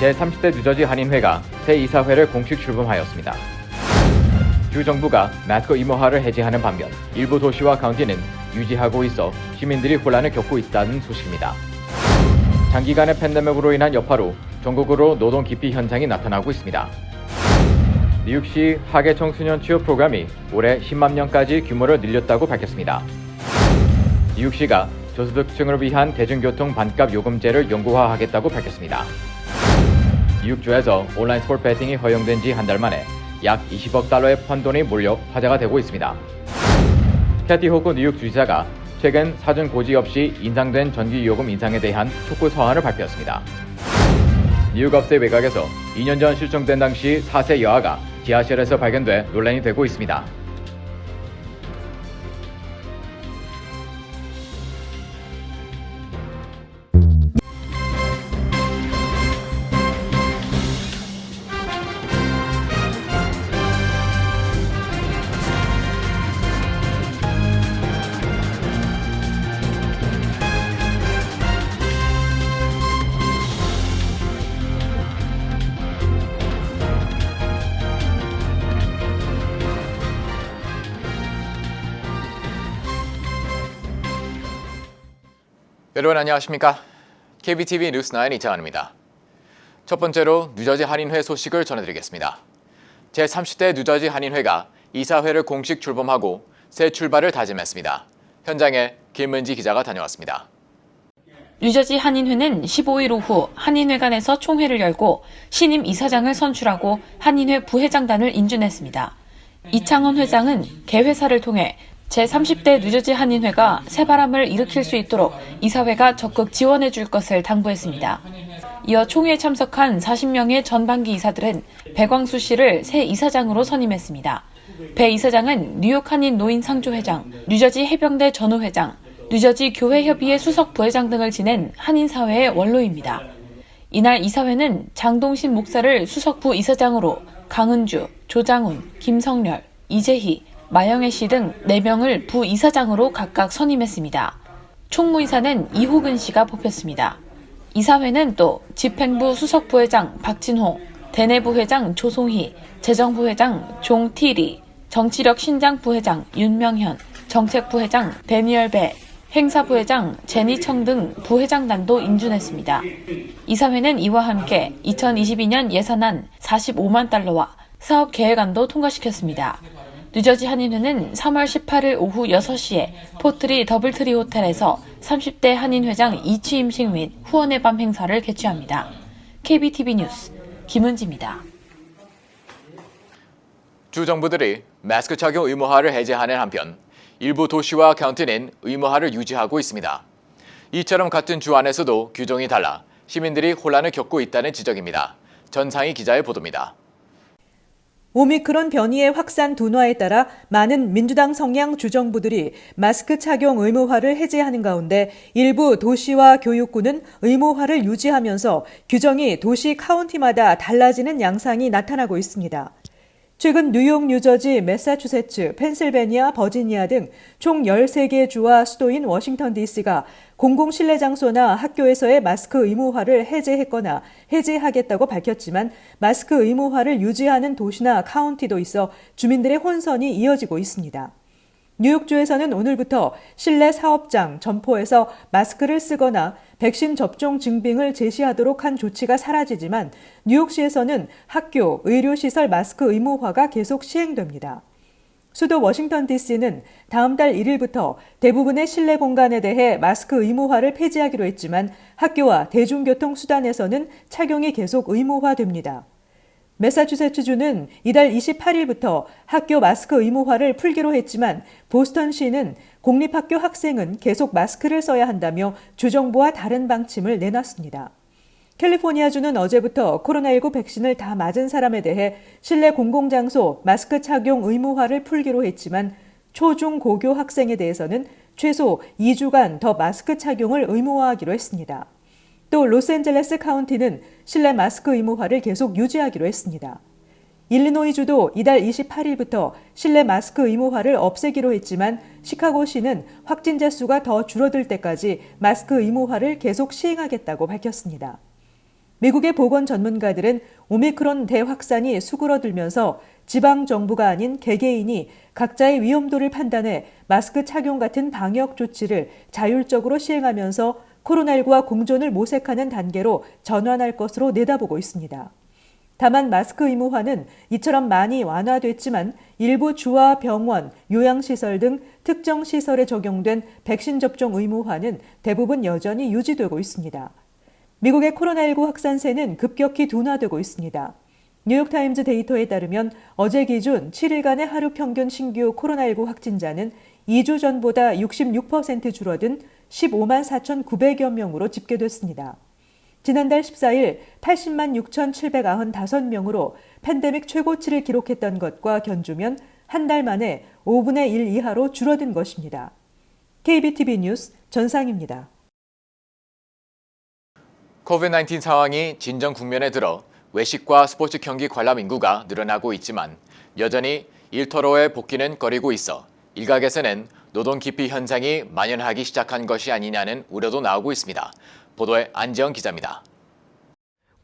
제30대 뉴저지 한인회가 새 이사회를 공식 출범하였습니다. 주 정부가 마스크 의무화를 해제하는 반면 일부 도시와 카운티는 유지하고 있어 시민들이 혼란을 겪고 있다는 소식입니다. 장기간의 팬데믹으로 인한 여파로 전국으로 노동 기피 현상이 나타나고 있습니다. 뉴욕시 하계 청소년 취업 프로그램이 올해 10만 명까지 규모를 늘렸다고 밝혔습니다. 뉴욕시가 저소득층을 위한 대중교통 반값 요금제를 연구화하겠다고 밝혔습니다. 뉴욕주에서 온라인 스포츠 배팅이 허용된 지 한 달 만에 약 20억 달러의 판돈이 몰려 화제가 되고 있습니다. 캐티 호크 뉴욕 주지사가 최근 사전 고지 없이 인상된 전기요금 인상에 대한 촉구 서한을 발표했습니다. 뉴욕 업세 외곽에서 2년 전 실종된 당시 4세 여아가 지하실에서 발견돼 논란이 되고 있습니다. 여러분 안녕하십니까? KBTV 뉴스9 이창환입니다. 첫 번째로 뉴저지 한인회 소식을 전해드리겠습니다. 제30대 뉴저지 한인회가 이사회를 공식 출범하고 새 출발을 다짐했습니다. 현장에 김은지 기자가 다녀왔습니다. 뉴저지 한인회는 15일 오후 한인회관에서 총회를 열고 신임 이사장을 선출하고 한인회 부회장단을 인준했습니다. 이창원 회장은 개회사를 통해 제30대 뉴저지 한인회가 새바람을 일으킬 수 있도록 이사회가 적극 지원해 줄 것을 당부했습니다. 이어 총회에 참석한 40명의 전반기 이사들은 배광수 씨를 새 이사장으로 선임했습니다. 배 이사장은 뉴욕 한인 노인 상조 회장, 뉴저지 해병대 전우 회장, 뉴저지 교회협의회 수석 부회장 등을 지낸 한인 사회의 원로입니다. 이날 이사회는 장동신 목사를 수석부 이사장으로 강은주, 조장훈, 김성렬, 이재희, 마영애 씨 등 4명을 부이사장으로 각각 선임했습니다. 총무이사는 이호근 씨가 뽑혔습니다. 이사회는 또 집행부 수석부회장 박진홍, 대내부 회장 조송희, 재정부 회장 종티리, 정치력 신장 부회장 윤명현, 정책부 회장 데니얼 배, 행사부 회장 제니청 등 부회장단도 인준했습니다. 이사회는 이와 함께 2022년 예산안 45만 달러와 사업 계획안도 통과시켰습니다. 뉴저지 한인회는 3월 18일 오후 6시에 포트리 더블트리 호텔에서 30대 한인회장 이취임식 및 후원의 밤 행사를 개최합니다. KBTV 뉴스 김은지입니다. 주 정부들이 마스크 착용 의무화를 해제하는 한편 일부 도시와 카운티는 의무화를 유지하고 있습니다. 이처럼 같은 주 안에서도 규정이 달라 시민들이 혼란을 겪고 있다는 지적입니다. 전상희 기자의 보도입니다. 오미크론 변이의 확산 둔화에 따라 많은 민주당 성향 주정부들이 마스크 착용 의무화를 해제하는 가운데 일부 도시와 교육구는 의무화를 유지하면서 규정이 도시 카운티마다 달라지는 양상이 나타나고 있습니다. 최근 뉴욕, 뉴저지, 매사추세츠, 펜실베니아, 버지니아 등 총 13개 주와 수도인 워싱턴 DC가 공공 실내 장소나 학교에서의 마스크 의무화를 해제했거나 해제하겠다고 밝혔지만 마스크 의무화를 유지하는 도시나 카운티도 있어 주민들의 혼선이 이어지고 있습니다. 뉴욕주에서는 오늘부터 실내 사업장, 점포에서 마스크를 쓰거나 백신 접종 증빙을 제시하도록 한 조치가 사라지지만 뉴욕시에서는 학교, 의료시설 마스크 의무화가 계속 시행됩니다. 수도 워싱턴 DC는 다음 달 1일부터 대부분의 실내 공간에 대해 마스크 의무화를 폐지하기로 했지만 학교와 대중교통 수단에서는 착용이 계속 의무화됩니다. 매사추세츠주는 이달 28일부터 학교 마스크 의무화를 풀기로 했지만 보스턴시는 공립학교 학생은 계속 마스크를 써야 한다며 주정부와 다른 방침을 내놨습니다. 캘리포니아주는 어제부터 코로나19 백신을 다 맞은 사람에 대해 실내 공공장소 마스크 착용 의무화를 풀기로 했지만 초중 고교 학생에 대해서는 최소 2주간 더 마스크 착용을 의무화하기로 했습니다. 또 로스앤젤레스 카운티는 실내 마스크 의무화를 계속 유지하기로 했습니다. 일리노이주도 이달 28일부터 실내 마스크 의무화를 없애기로 했지만 시카고시는 확진자 수가 더 줄어들 때까지 마스크 의무화를 계속 시행하겠다고 밝혔습니다. 미국의 보건 전문가들은 오미크론 대확산이 수그러들면서 지방 정부가 아닌 개개인이 각자의 위험도를 판단해 마스크 착용 같은 방역 조치를 자율적으로 시행하면서 코로나19와 공존을 모색하는 단계로 전환할 것으로 내다보고 있습니다. 다만 마스크 의무화는 이처럼 많이 완화됐지만 일부 주와 병원, 요양시설 등 특정 시설에 적용된 백신 접종 의무화는 대부분 여전히 유지되고 있습니다. 미국의 코로나19 확산세는 급격히 둔화되고 있습니다. 뉴욕타임즈 데이터에 따르면 어제 기준 7일간의 하루 평균 신규 코로나19 확진자는 2주 전보다 66% 줄어든 15만 4,900여 명으로 집계됐습니다. 지난달 14일 80만 6,795명으로 팬데믹 최고치를 기록했던 것과 견주면 한 달 만에 5분의 1 이하로 줄어든 것입니다. KBTV 뉴스 전상입니다. 코비드-19 상황이 진정 국면에 들어 외식과 스포츠 경기 관람 인구가 늘어나고 있지만 여전히 일터로의 복귀는 거리고 있어 일각에서는 노동 기피 현상이 만연하기 시작한 것이 아니냐는 우려도 나오고 있습니다. 보도에 안지영 기자입니다.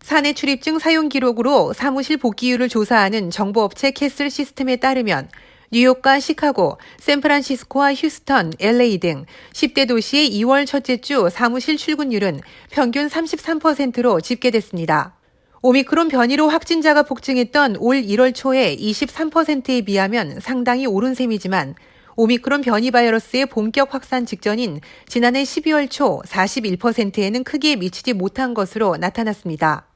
사내 출입증 사용 기록으로 사무실 복귀율을 조사하는 정보업체 캐슬 시스템에 따르면 뉴욕과 시카고, 샌프란시스코와 휴스턴, LA 등 10대 도시의 2월 첫째 주 사무실 출근율은 평균 33%로 집계됐습니다. 오미크론 변이로 확진자가 폭증했던 올 1월 초의 23%에 비하면 상당히 오른 셈이지만 오미크론 변이 바이러스의 본격 확산 직전인 지난해 12월 초 41%에는 크게 미치지 못한 것으로 나타났습니다.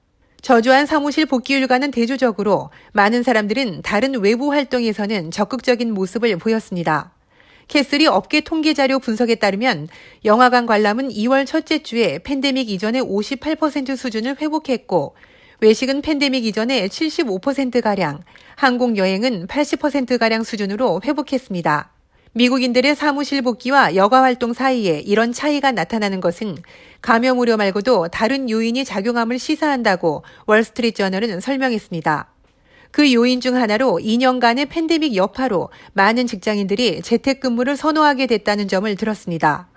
저조한 사무실 복귀율과는 대조적으로 많은 사람들은 다른 외부 활동에서는 적극적인 모습을 보였습니다. 캐슬이 업계 통계 자료 분석에 따르면 영화관 관람은 2월 첫째 주에 팬데믹 이전의 58% 수준을 회복했고 외식은 팬데믹 이전의 75%가량, 항공 여행은 80%가량 수준으로 회복했습니다. 미국인들의 사무실 복귀와 여가 활동 사이에 이런 차이가 나타나는 것은 감염 우려 말고도 다른 요인이 작용함을 시사한다고 월스트리트 저널은 설명했습니다. 그 요인 중 하나로 2년간의 팬데믹 여파로 많은 직장인들이 재택근무를 선호하게 됐다는 점을 들었습니다.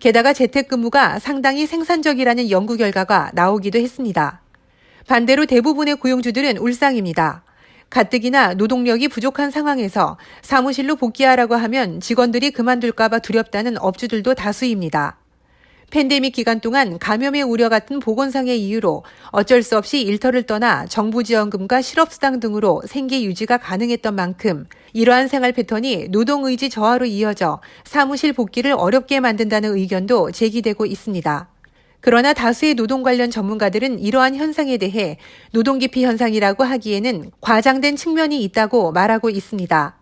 게다가 재택근무가 상당히 생산적이라는 연구 결과가 나오기도 했습니다. 반대로 대부분의 고용주들은 울상입니다. 가뜩이나 노동력이 부족한 상황에서 사무실로 복귀하라고 하면 직원들이 그만둘까봐 두렵다는 업주들도 다수입니다. 팬데믹 기간 동안 감염의 우려 같은 보건상의 이유로 어쩔 수 없이 일터를 떠나 정부 지원금과 실업수당 등으로 생계 유지가 가능했던 만큼 이러한 생활 패턴이 노동 의지 저하로 이어져 사무실 복귀를 어렵게 만든다는 의견도 제기되고 있습니다. 그러나 다수의 노동 관련 전문가들은 이러한 현상에 대해 노동 기피 현상이라고 하기에는 과장된 측면이 있다고 말하고 있습니다.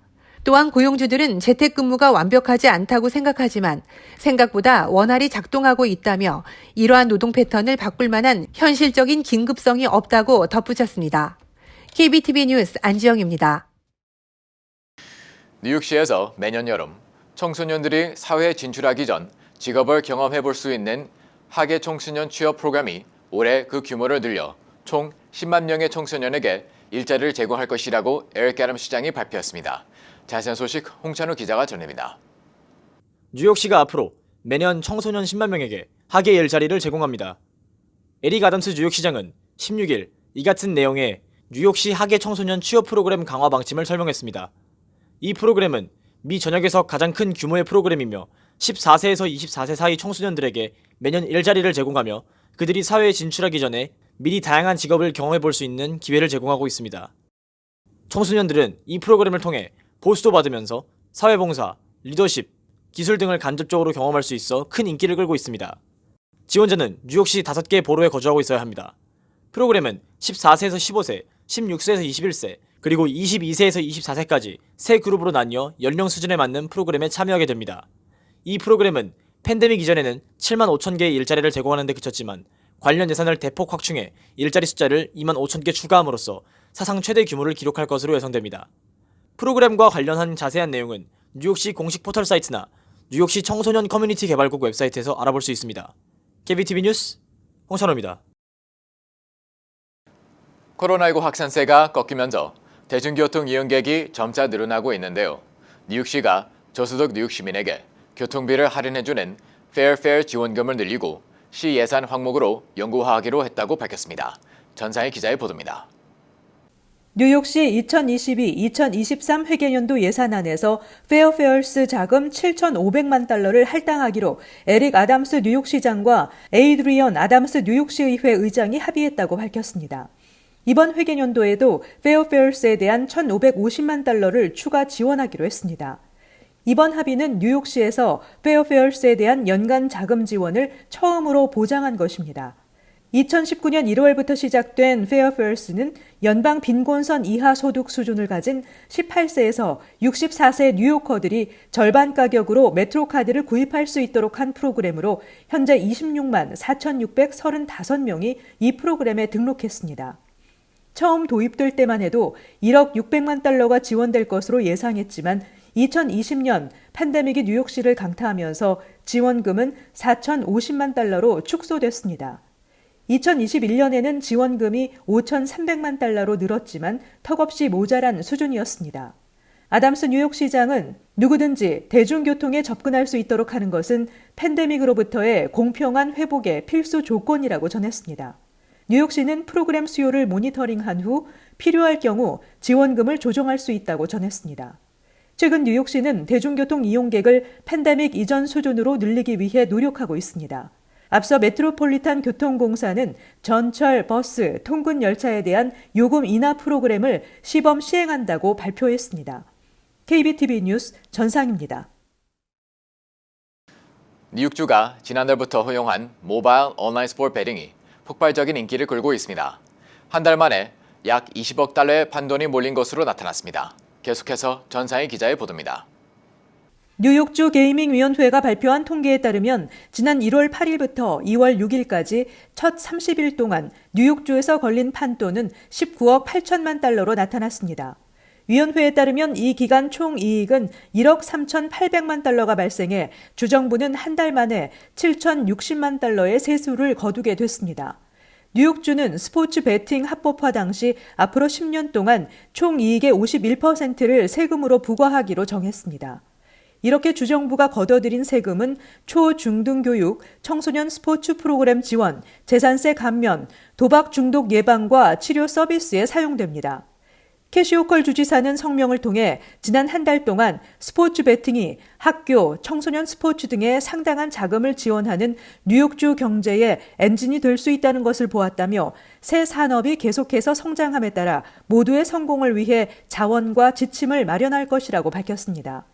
또한 고용주들은 재택근무가 완벽하지 않다고 생각하지만 생각보다 원활히 작동하고 있다며 이러한 노동 패턴을 바꿀 만한 현실적인 긴급성이 없다고 덧붙였습니다. KBTV 뉴스 안지영입니다. 뉴욕시에서 매년 여름 청소년들이 사회에 진출하기 전 직업을 경험해 볼 수 있는 학예 청소년 취업 프로그램이 올해 그 규모를 늘려 총 10만 명의 청소년에게 일자리를 제공할 것이라고 에릭 애덤 시장이 발표했습니다. 자세한 소식 홍찬우 기자가 전합니다. 뉴욕시가 앞으로 매년 청소년 10만 명에게 학예 일자리를 제공합니다. 에릭 아담스 뉴욕시장은 16일 이 같은 내용의 뉴욕시 학예 청소년 취업 프로그램 강화 방침을 설명했습니다. 이 프로그램은 미 전역에서 가장 큰 규모의 프로그램이며 14세에서 24세 사이 청소년들에게 매년 일자리를 제공하며 그들이 사회에 진출하기 전에 미리 다양한 직업을 경험해 볼 수 있는 기회를 제공하고 있습니다. 청소년들은 이 프로그램을 통해 보수도 받으면서 사회봉사, 리더십, 기술 등을 간접적으로 경험할 수 있어 큰 인기를 끌고 있습니다. 지원자는 뉴욕시 5개 보로에 거주하고 있어야 합니다. 프로그램은 14세에서 15세, 16세에서 21세, 그리고 22세에서 24세까지 세 그룹으로 나뉘어 연령 수준에 맞는 프로그램에 참여하게 됩니다. 이 프로그램은 팬데믹 이전에는 7만 5천 개의 일자리를 제공하는 데 그쳤지만 관련 예산을 대폭 확충해 일자리 숫자를 2만 5천 개 추가함으로써 사상 최대 규모를 기록할 것으로 예상됩니다. 프로그램과 관련한 자세한 내용은 뉴욕시 공식 포털 사이트나 뉴욕시 청소년 커뮤니티 개발국 웹사이트에서 알아볼 수 있습니다. KBTV 뉴스 홍찬호입니다. 코로나19 확산세가 꺾이면서 대중교통 이용객이 점차 늘어나고 있는데요. 뉴욕시가 저소득 뉴욕 시민에게 교통비를 할인해주는 Fare 지원금을 늘리고 시 예산 항목으로 연구하기로 했다고 밝혔습니다. 전상희 기자의 보도입니다. 뉴욕시 2022-2023 회계년도 예산안에서 페어페어스 자금 7,500만 달러를 할당하기로 에릭 아담스 뉴욕시장과 에이드리언 아담스 뉴욕시의회 의장이 합의했다고 밝혔습니다. 이번 회계년도에도 페어페어스에 대한 1,550만 달러를 추가 지원하기로 했습니다. 이번 합의는 뉴욕시에서 페어페어스에 대한 연간 자금 지원을 처음으로 보장한 것입니다. 2019년 1월부터 시작된 페어페어스는 연방 빈곤선 이하 소득 수준을 가진 18세에서 64세 뉴요커들이 절반 가격으로 메트로 카드를 구입할 수 있도록 한 프로그램으로 현재 26만 4,635명이 이 프로그램에 등록했습니다. 처음 도입될 때만 해도 1억 600만 달러가 지원될 것으로 예상했지만 2020년 팬데믹이 뉴욕시를 강타하면서 지원금은 4,050만 달러로 축소됐습니다. 2021년에는 지원금이 5,300만 달러로 늘었지만 턱없이 모자란 수준이었습니다. 아담스 뉴욕시장은 누구든지 대중교통에 접근할 수 있도록 하는 것은 팬데믹으로부터의 공평한 회복의 필수 조건이라고 전했습니다. 뉴욕시는 프로그램 수요를 모니터링한 후 필요할 경우 지원금을 조정할 수 있다고 전했습니다. 최근 뉴욕시는 대중교통 이용객을 팬데믹 이전 수준으로 늘리기 위해 노력하고 있습니다. 앞서 메트로폴리탄 교통공사는 전철, 버스, 통근 열차에 대한 요금 인하 프로그램을 시범 시행한다고 발표했습니다. KBTV 뉴스 전상입니다. 뉴욕주가 지난달부터 허용한 모바일 온라인 스포츠 베팅이 폭발적인 인기를 끌고 있습니다. 한 달 만에 약 20억 달러의 판돈이 몰린 것으로 나타났습니다. 계속해서 전상희 기자의 보도입니다. 뉴욕주 게이밍위원회가 발표한 통계에 따르면 지난 1월 8일부터 2월 6일까지 첫 30일 동안 뉴욕주에서 걸린 판돈은 19억 8천만 달러로 나타났습니다. 위원회에 따르면 이 기간 총 이익은 1억 3,800만 달러가 발생해 주정부는 한 달 만에 7,060만 달러의 세수를 거두게 됐습니다. 뉴욕주는 스포츠 베팅 합법화 당시 앞으로 10년 동안 총 이익의 51%를 세금으로 부과하기로 정했습니다. 이렇게 주정부가 걷어들인 세금은 초, 중등 교육, 청소년 스포츠 프로그램 지원, 재산세 감면, 도박 중독 예방과 치료 서비스에 사용됩니다. 캐시오컬 주지사는 성명을 통해 지난 한 달 동안 스포츠 베팅이 학교, 청소년 스포츠 등에 상당한 자금을 지원하는 뉴욕주 경제의 엔진이 될 수 있다는 것을 보았다며 새 산업이 계속해서 성장함에 따라 모두의 성공을 위해 자원과 지침을 마련할 것이라고 밝혔습니다.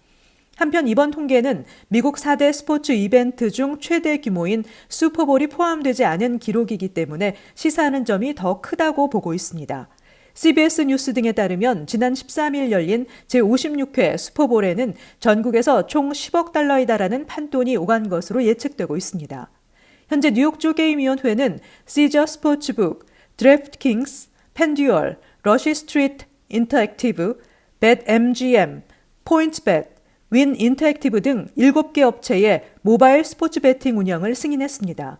한편 이번 통계는 미국 4대 스포츠 이벤트 중 최대 규모인 슈퍼볼이 포함되지 않은 기록이기 때문에 시사하는 점이 더 크다고 보고 있습니다. CBS 뉴스 등에 따르면 지난 13일 열린 제56회 슈퍼볼에는 전국에서 총 10억 달러에 달하는 판돈이 오간 것으로 예측되고 있습니다. 현재 뉴욕주 게임위원회는 시저 스포츠북, 드래프트킹스, 펜듀얼, 러시 스트리트 인터액티브, 벳 MGM, 포인트벳, 윈 인터액티브 등 7개 업체의 모바일 스포츠 베팅 운영을 승인했습니다.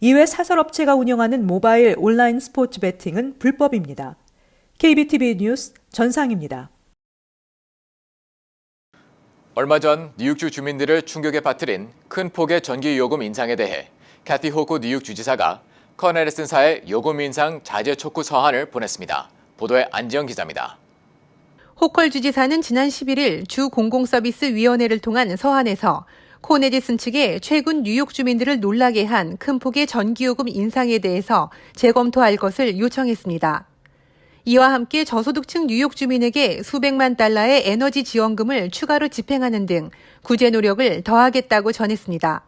이외 사설업체가 운영하는 모바일 온라인 스포츠 베팅은 불법입니다. KBTV 뉴스 전상입니다. 얼마 전 뉴욕주 주민들을 충격에 빠뜨린 큰 폭의 전기 요금 인상에 대해 캐티 호코 뉴욕 주지사가 커네레슨사에 요금 인상 자제 촉구 서한을 보냈습니다. 보도에 안지영 기자입니다. 호컬 주지사는 지난 11일 주 공공서비스 위원회를 통한 서한에서 코네디슨 측에 최근 뉴욕 주민들을 놀라게 한 큰 폭의 전기요금 인상에 대해서 재검토할 것을 요청했습니다. 이와 함께 저소득층 뉴욕 주민에게 수백만 달러의 에너지 지원금을 추가로 집행하는 등 구제 노력을 더하겠다고 전했습니다.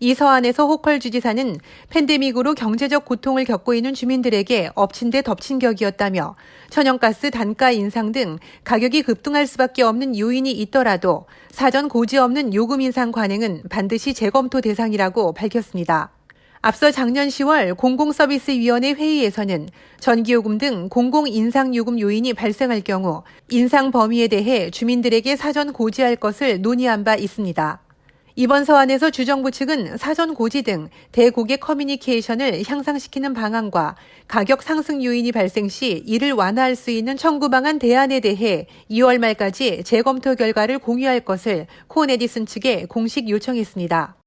이 서한에서 호컬 주지사는 팬데믹으로 경제적 고통을 겪고 있는 주민들에게 엎친 데 덮친 격이었다며 천연가스 단가 인상 등 가격이 급등할 수밖에 없는 요인이 있더라도 사전 고지 없는 요금 인상 관행은 반드시 재검토 대상이라고 밝혔습니다. 앞서 작년 10월 공공서비스위원회 회의에서는 전기요금 등 공공인상요금 요인이 발생할 경우 인상 범위에 대해 주민들에게 사전 고지할 것을 논의한 바 있습니다. 이번 서한에서 주정부 측은 사전 고지 등 대고객 커뮤니케이션을 향상시키는 방안과 가격 상승 요인이 발생 시 이를 완화할 수 있는 청구 방안 대안에 대해 2월 말까지 재검토 결과를 공유할 것을 콘 에디슨 측에 공식 요청했습니다.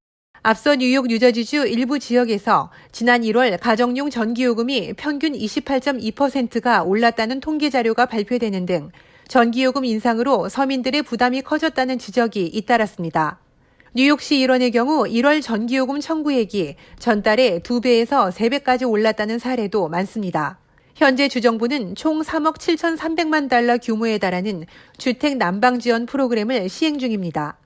앞서 뉴욕 뉴저지주 일부 지역에서 지난 1월 가정용 전기요금이 평균 28.2%가 올랐다는 통계 자료가 발표되는 등 전기요금 인상으로 서민들의 부담이 커졌다는 지적이 잇따랐습니다. 뉴욕시 일원의 경우 1월 전기요금 청구액이 전달에 2배에서 3배까지 올랐다는 사례도 많습니다. 현재 주정부는 총 3억 7,300만 달러 규모에 달하는 주택 난방 지원 프로그램을 시행 중입니다.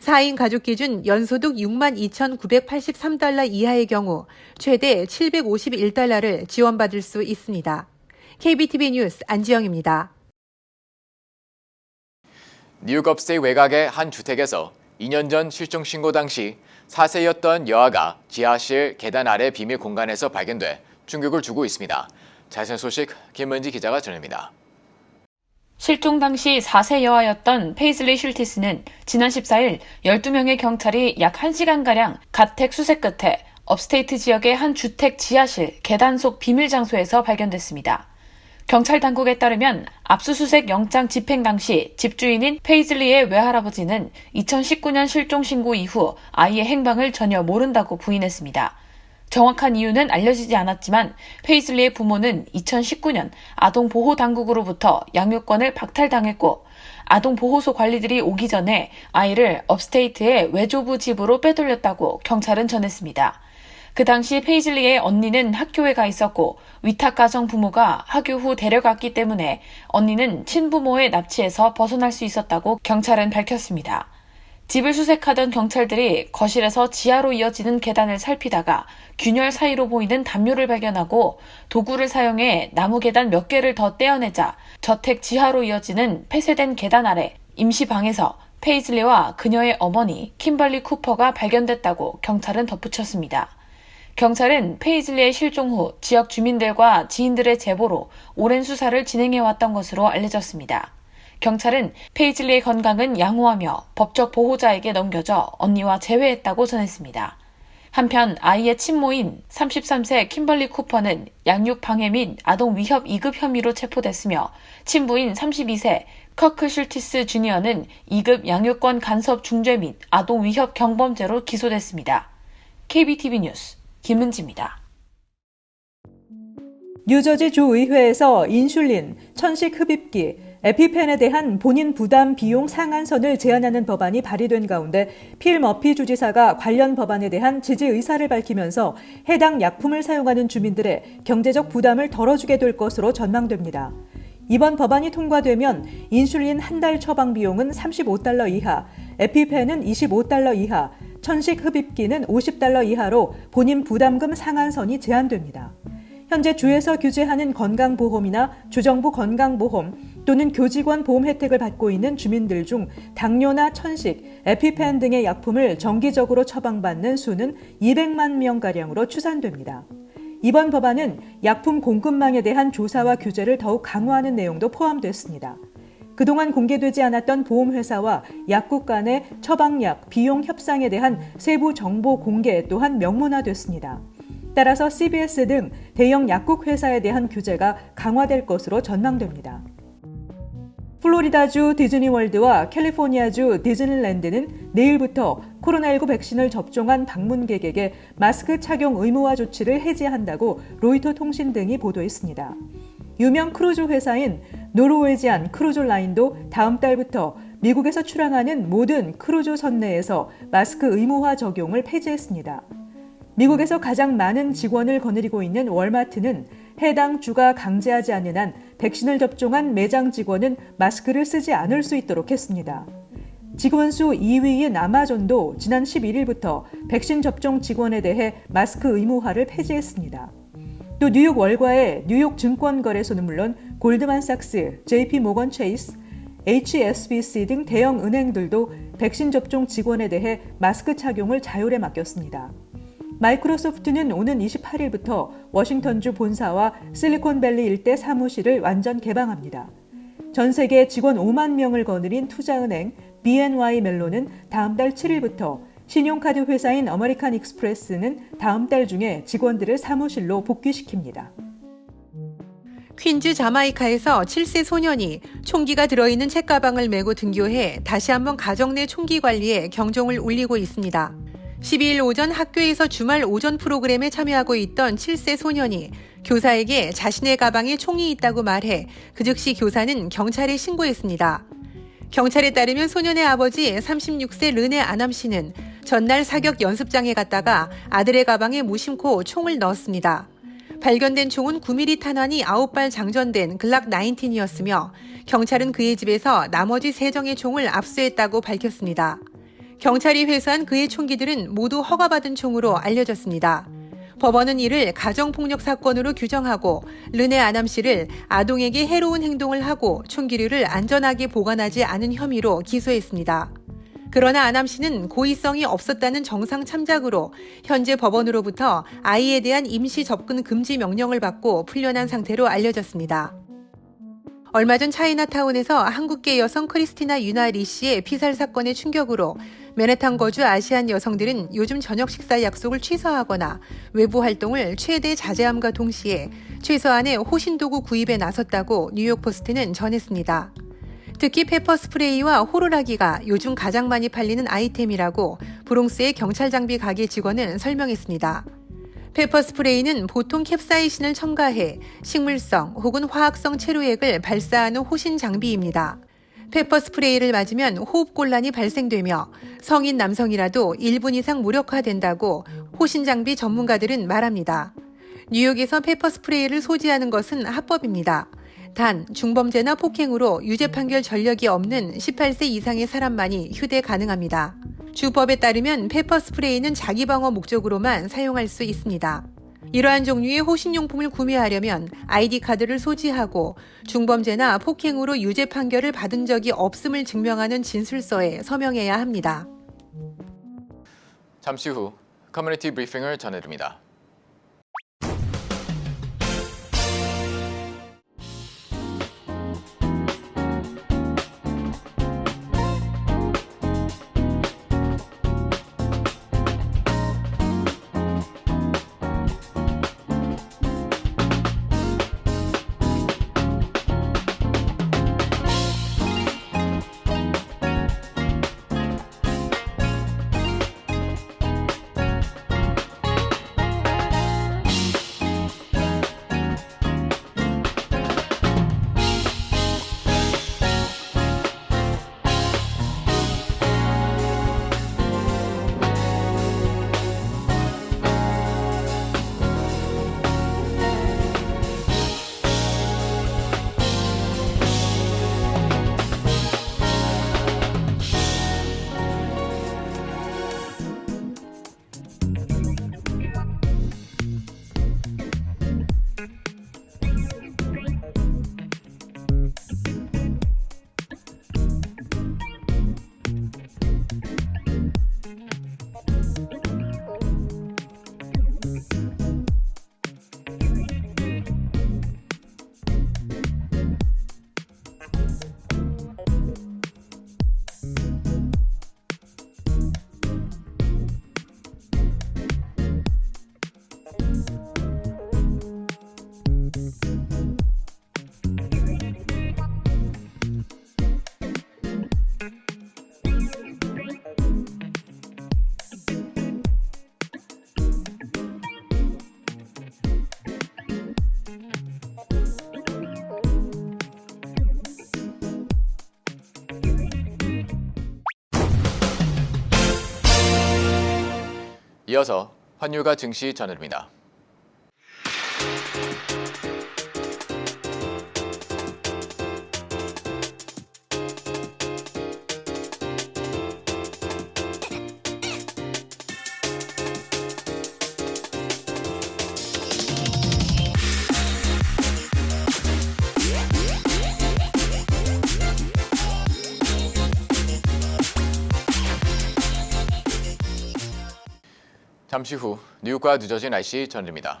4인 가족 기준 연소득 6만 2,983달러 이하의 경우 최대 751달러를 지원받을 수 있습니다. KBTV 뉴스 안지영입니다. 뉴욕 업스테이 외곽의 한 주택에서 2년 전 실종 신고 당시 4세였던 여아가 지하실 계단 아래 비밀 공간에서 발견돼 충격을 주고 있습니다. 자세한 소식 김은지 기자가 전합니다. 실종 당시 4세 여아였던 페이즐리 슐티스는 지난 14일 12명의 경찰이 약 1시간가량 가택 수색 끝에 업스테이트 지역의 한 주택 지하실 계단 속 비밀 장소에서 발견됐습니다. 경찰 당국에 따르면 압수수색 영장 집행 당시 집주인인 페이즐리의 외할아버지는 2019년 실종 신고 이후 아이의 행방을 전혀 모른다고 부인했습니다. 정확한 이유는 알려지지 않았지만 페이즐리의 부모는 2019년 아동보호당국으로부터 양육권을 박탈당했고 아동보호소 관리들이 오기 전에 아이를 업스테이트의 외조부 집으로 빼돌렸다고 경찰은 전했습니다. 그 당시 페이즐리의 언니는 학교에 가 있었고 위탁가정 부모가 학교 후 데려갔기 때문에 언니는 친부모의 납치에서 벗어날 수 있었다고 경찰은 밝혔습니다. 집을 수색하던 경찰들이 거실에서 지하로 이어지는 계단을 살피다가 균열 사이로 보이는 담요를 발견하고 도구를 사용해 나무 계단 몇 개를 더 떼어내자 저택 지하로 이어지는 폐쇄된 계단 아래 임시방에서 페이즐리와 그녀의 어머니 킴벌리 쿠퍼가 발견됐다고 경찰은 덧붙였습니다. 경찰은 페이즐리의 실종 후 지역 주민들과 지인들의 제보로 오랜 수사를 진행해왔던 것으로 알려졌습니다. 경찰은 페이즐리의 건강은 양호하며 법적 보호자에게 넘겨져 언니와 재회했다고 전했습니다. 한편 아이의 친모인 33세 킴벌리 쿠퍼는 양육 방해 및 아동 위협 2급 혐의로 체포됐으며 친부인 32세 커크 슐티스 주니어는 2급 양육권 간섭 중죄 및 아동 위협 경범죄로 기소됐습니다. KBTV 뉴스 김은지입니다. 뉴저지 주의회에서 인슐린, 천식 흡입기, 에피펜에 대한 본인 부담 비용 상한선을 제한하는 법안이 발의된 가운데 필 머피 주지사가 관련 법안에 대한 지지 의사를 밝히면서 해당 약품을 사용하는 주민들의 경제적 부담을 덜어주게 될 것으로 전망됩니다. 이번 법안이 통과되면 인슐린 한 달 처방 비용은 35달러 이하, 에피펜은 25달러 이하, 천식 흡입기는 50달러 이하로 본인 부담금 상한선이 제한됩니다. 현재 주에서 규제하는 건강보험이나 주정부 건강보험 또는 교직원 보험 혜택을 받고 있는 주민들 중 당뇨나 천식, 에피펜 등의 약품을 정기적으로 처방받는 수는 200만 명가량으로 추산됩니다. 이번 법안은 약품 공급망에 대한 조사와 규제를 더욱 강화하는 내용도 포함됐습니다. 그동안 공개되지 않았던 보험회사와 약국 간의 처방약, 비용 협상에 대한 세부 정보 공개 또한 명문화됐습니다. 따라서 CBS 등 대형 약국 회사에 대한 규제가 강화될 것으로 전망됩니다. 플로리다주 디즈니월드와 캘리포니아주 디즈니랜드는 내일부터 코로나19 백신을 접종한 방문객에게 마스크 착용 의무화 조치를 해제한다고 로이터 통신 등이 보도했습니다. 유명 크루즈 회사인 노르웨지안 크루즈 라인도 다음 달부터 미국에서 출항하는 모든 크루즈 선내에서 마스크 의무화 적용을 폐지했습니다. 미국에서 가장 많은 직원을 거느리고 있는 월마트는 해당 주가 강제하지 않는 한 백신을 접종한 매장 직원은 마스크를 쓰지 않을 수 있도록 했습니다. 직원 수 2위인 아마존도 지난 11일부터 백신 접종 직원에 대해 마스크 의무화를 폐지했습니다. 또 뉴욕 월과의 뉴욕 증권거래소는 물론 골드만삭스, JP 모건 체이스, HSBC 등 대형 은행들도 백신 접종 직원에 대해 마스크 착용을 자율에 맡겼습니다. 마이크로소프트는 오는 28일부터 워싱턴주 본사와 실리콘밸리 일대 사무실을 완전 개방합니다. 전 세계 직원 5만 명을 거느린 투자은행 BNY 멜론은 다음 달 7일부터 신용카드 회사인 어메리칸 익스프레스는 다음 달 중에 직원들을 사무실로 복귀시킵니다. 퀸즈 자마이카에서 7세 소년이 총기가 들어있는 책가방을 메고 등교해 다시 한번 가정 내 총기 관리에 경종을 울리고 있습니다. 12일 오전 학교에서 주말 오전 프로그램에 참여하고 있던 7세 소년이 교사에게 자신의 가방에 총이 있다고 말해 그 즉시 교사는 경찰에 신고했습니다. 경찰에 따르면 소년의 아버지 36세 르네 아남 씨는 전날 사격 연습장에 갔다가 아들의 가방에 무심코 총을 넣었습니다. 발견된 총은 9mm 탄환이 9발 장전된 글락 19이었으며 경찰은 그의 집에서 나머지 3정의 총을 압수했다고 밝혔습니다. 경찰이 회수한 그의 총기들은 모두 허가받은 총으로 알려졌습니다. 법원은 이를 가정폭력 사건으로 규정하고 르네 아남 씨를 아동에게 해로운 행동을 하고 총기류를 안전하게 보관하지 않은 혐의로 기소했습니다. 그러나 아남 씨는 고의성이 없었다는 정상 참작으로 현재 법원으로부터 아이에 대한 임시 접근 금지 명령을 받고 풀려난 상태로 알려졌습니다. 얼마 전 차이나타운에서 한국계 여성 크리스티나 유나 리 씨의 피살 사건의 충격으로 맨해탄 거주 아시안 여성들은 요즘 저녁 식사 약속을 취소하거나 외부 활동을 최대 자제함과 동시에 최소한의 호신 도구 구입에 나섰다고 뉴욕 포스트는 전했습니다. 특히 페퍼 스프레이와 호루라기가 요즘 가장 많이 팔리는 아이템이라고 브롱스의 경찰 장비 가게 직원은 설명했습니다. 페퍼 스프레이는 보통 캡사이신을 첨가해 식물성 혹은 화학성 체류액을 발사하는 호신 장비입니다. 페퍼 스프레이를 맞으면 호흡곤란이 발생되며 성인 남성이라도 1분 이상 무력화된다고 호신 장비 전문가들은 말합니다. 뉴욕에서 페퍼 스프레이를 소지하는 것은 합법입니다. 단 중범죄나 폭행으로 유죄 판결 전력이 없는 18세 이상의 사람만이 휴대 가능합니다. 주법에 따르면 페퍼 스프레이는 자기 방어 목적으로만 사용할 수 있습니다. 이러한 종류의 호신용품을 구매하려면 아이디 카드를 소지하고 중범죄나 폭행으로 유죄 판결을 받은 적이 없음을 증명하는 진술서에 서명해야 합니다. 잠시 후 커뮤니티 브리핑을 전해드립니다. 이어서 환율과 증시 전해드립니다. 잠시 후 뉴욕과 뉴저지 날씨 전해드립니다.